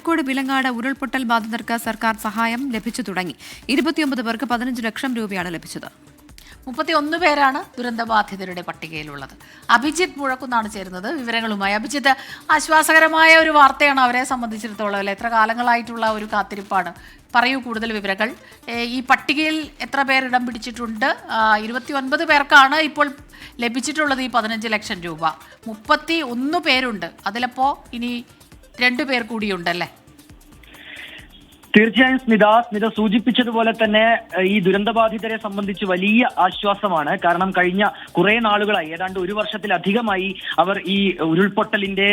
കോഴിക്കോട് വിലങ്ങാട് ഉരുൾപൊട്ടൽ ബാധിതർക്ക് സർക്കാർ സഹായം ലഭിച്ചു തുടങ്ങി. ഇരുപത്തിയൊമ്പത് പേർക്ക് പതിനഞ്ച് ലക്ഷം രൂപയാണ് ലഭിച്ചത്. മുപ്പത്തിയൊന്ന് പേരാണ് ദുരന്തബാധിതരുടെ പട്ടികയിലുള്ളത്. അഭിജിത്ത് മുഴക്കുന്നാണ് ചേരുന്നത് വിവരങ്ങളുമായി. അഭിജിത്ത് ആശ്വാസകരമായ ഒരു വാർത്തയാണ് അവരെ സംബന്ധിച്ചിടത്തോളം അല്ലെ? എത്ര കാലങ്ങളായിട്ടുള്ള ഒരു കാത്തിരിപ്പാണ്? പറയൂ കൂടുതൽ വിവരങ്ങൾ. ഈ പട്ടികയിൽ എത്ര പേർ ഇടം പിടിച്ചിട്ടുണ്ട്? ഇരുപത്തി ഒൻപത് പേർക്കാണ് ഇപ്പോൾ ലഭിച്ചിട്ടുള്ളത് ഈ പതിനഞ്ച് ലക്ഷം രൂപ. മുപ്പത്തി ഒന്ന് പേരുണ്ട്. അതിലപ്പോൾ ഇനി രണ്ടു പേർ കൂടിയുണ്ടല്ലേ? തീർച്ചയായും സ്മിത സ്മിത സൂചിപ്പിച്ചതുപോലെ തന്നെ ഈ ദുരന്തബാധിതരെ സംബന്ധിച്ച് വലിയ ആശ്വാസമാണ്. കാരണം കഴിഞ്ഞ കുറെ നാളുകളായി ഏതാണ്ട് ഒരു വർഷത്തിലധികമായി അവർ ഈ ഉരുൾപൊട്ടലിന്റെ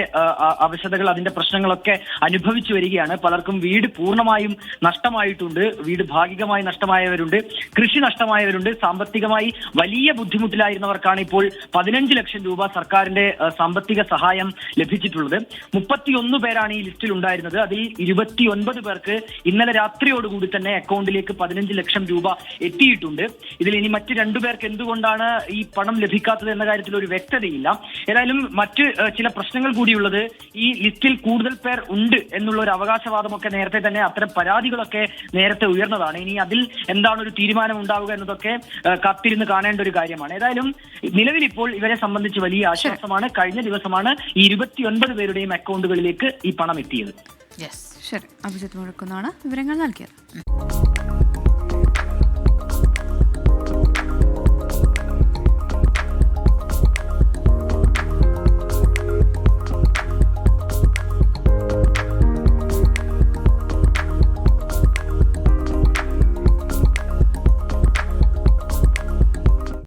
അവശതകൾ അതിന്റെ പ്രശ്നങ്ങളൊക്കെ അനുഭവിച്ചു വരികയാണ്. പലർക്കും വീട് പൂർണമായും നഷ്ടമായിട്ടുണ്ട്. വീട് ഭാഗികമായി നഷ്ടമായവരുണ്ട്. കൃഷി നഷ്ടമായവരുണ്ട്. സാമ്പത്തികമായി വലിയ ബുദ്ധിമുട്ടിലായിരുന്നവർക്കാണ് ഇപ്പോൾ പതിനഞ്ച് ലക്ഷം രൂപ സർക്കാരിന്റെ സാമ്പത്തിക സഹായം ലഭിച്ചിട്ടുള്ളത്. മുപ്പത്തിയൊന്ന് പേരാണ് ഈ ലിസ്റ്റിൽ ഉണ്ടായിരുന്നത് അതിൽ ഇരുപത്തിയൊൻപത് പേർക്ക് ഇന്നലെ രാത്രിയോടുകൂടി തന്നെ അക്കൗണ്ടിലേക്ക് പതിനഞ്ച് ലക്ഷം രൂപ എത്തിയിട്ടുണ്ട്. ഇതിൽ ഇനി മറ്റ് രണ്ടുപേർക്ക് എന്തുകൊണ്ടാണ് ഈ പണം ലഭിക്കാത്തത് എന്ന കാര്യത്തിൽ ഒരു വ്യക്തതയില്ല. ഏതായാലും മറ്റ് ചില പ്രശ്നങ്ങൾ കൂടിയുള്ളത് ഈ ലിസ്റ്റിൽ കൂടുതൽ പേർ ഉണ്ട് എന്നുള്ള ഒരു അവകാശവാദമൊക്കെ നേരത്തെ തന്നെ അത്തരം പരാതികളൊക്കെ നേരത്തെ ഉയർന്നതാണ്. ഇനി അതിൽ എന്താണ് ഒരു തീരുമാനം ഉണ്ടാവുക എന്നതൊക്കെ കത്തിരുന്ന് കാണേണ്ട ഒരു കാര്യമാണ്. ഏതായാലും നിലവിൽ ഇപ്പോൾ ഇവരെ സംബന്ധിച്ച് വലിയ ആശ്വാസമാണ്. കഴിഞ്ഞ ദിവസമാണ് ഈ ഇരുപത്തിയൊൻപത് പേരുടെയും അക്കൗണ്ടുകളിലേക്ക് ഈ പണം എത്തിയത്. യെസ് ശരി അഭിജിത്ത് മുഴക്കുന്നാണ് വിവരങ്ങൾ നൽകിയത്.